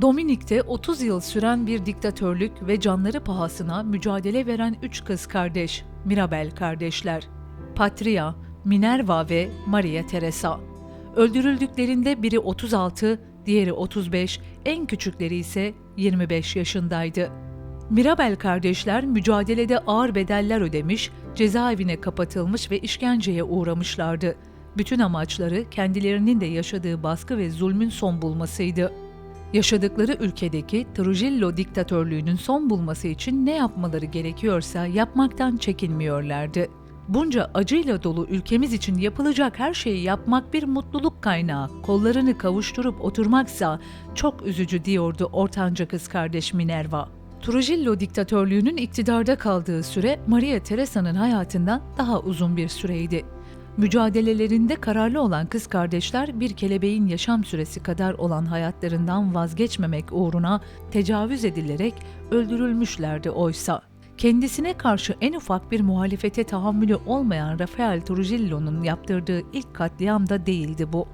Dominik'te 30 yıl süren bir diktatörlük ve canları pahasına mücadele veren üç kız kardeş, Mirabel kardeşler. Patria, Minerva ve Maria Teresa. Öldürüldüklerinde biri 36, diğeri 35, en küçükleri ise 25 yaşındaydı. Mirabel kardeşler mücadelede ağır bedeller ödemiş, cezaevine kapatılmış ve işkenceye uğramışlardı. Bütün amaçları kendilerinin de yaşadığı baskı ve zulmün son bulmasıydı. Yaşadıkları ülkedeki Trujillo diktatörlüğünün son bulması için ne yapmaları gerekiyorsa yapmaktan çekinmiyorlardı. Bunca acıyla dolu ülkemiz için yapılacak her şeyi yapmak bir mutluluk kaynağı, kollarını kavuşturup oturmaksa çok üzücü diyordu ortanca kız kardeş Minerva. Trujillo diktatörlüğünün iktidarda kaldığı süre Maria Teresa'nın hayatından daha uzun bir süreydi. Mücadelelerinde kararlı olan kız kardeşler bir kelebeğin yaşam süresi kadar olan hayatlarından vazgeçmemek uğruna tecavüz edilerek öldürülmüşlerdi oysa. Kendisine karşı en ufak bir muhalefete tahammülü olmayan Rafael Trujillo'nun yaptırdığı ilk katliam da değildi bu.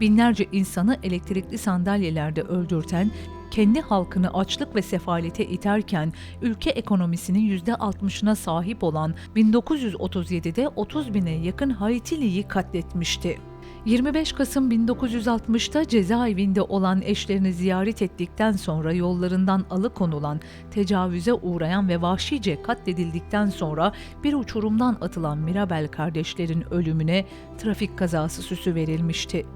Binlerce insanı elektrikli sandalyelerde öldürten, kendi halkını açlık ve sefalete iterken ülke ekonomisinin %60'ına sahip olan 1937'de 30 bine yakın Haitiliyi katletmişti. 25 Kasım 1960'ta cezaevinde olan eşlerini ziyaret ettikten sonra yollarından alıkonulan, tecavüze uğrayan ve vahşice katledildikten sonra bir uçurumdan atılan Mirabel kardeşlerin ölümüne trafik kazası süsü verilmişti.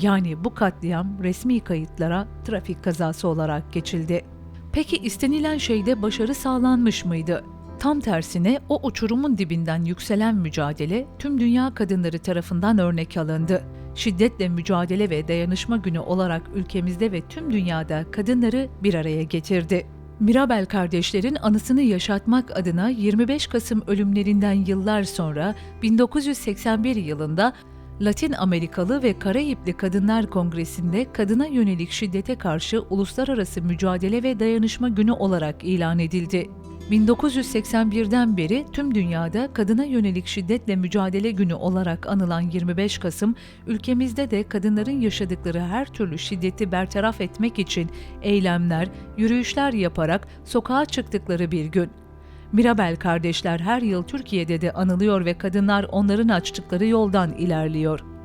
Yani bu katliam resmi kayıtlara trafik kazası olarak geçildi. Peki istenilen şeyde başarı sağlanmış mıydı? Tam tersine o uçurumun dibinden yükselen mücadele tüm dünya kadınları tarafından örnek alındı. Şiddetle mücadele ve dayanışma günü olarak ülkemizde ve tüm dünyada kadınları bir araya getirdi. Mirabel kardeşlerin anısını yaşatmak adına 25 Kasım ölümlerinden yıllar sonra 1981 yılında Latin Amerikalı ve Karayipli Kadınlar Kongresi'nde kadına yönelik şiddete karşı Uluslararası Mücadele ve Dayanışma Günü olarak ilan edildi. 1981'den beri tüm dünyada kadına yönelik şiddetle mücadele günü olarak anılan 25 Kasım, ülkemizde de kadınların yaşadıkları her türlü şiddeti bertaraf etmek için eylemler, yürüyüşler yaparak sokağa çıktıkları bir gün. Mirabel kardeşler her yıl Türkiye'de de anılıyor ve kadınlar onların açtıkları yoldan ilerliyor.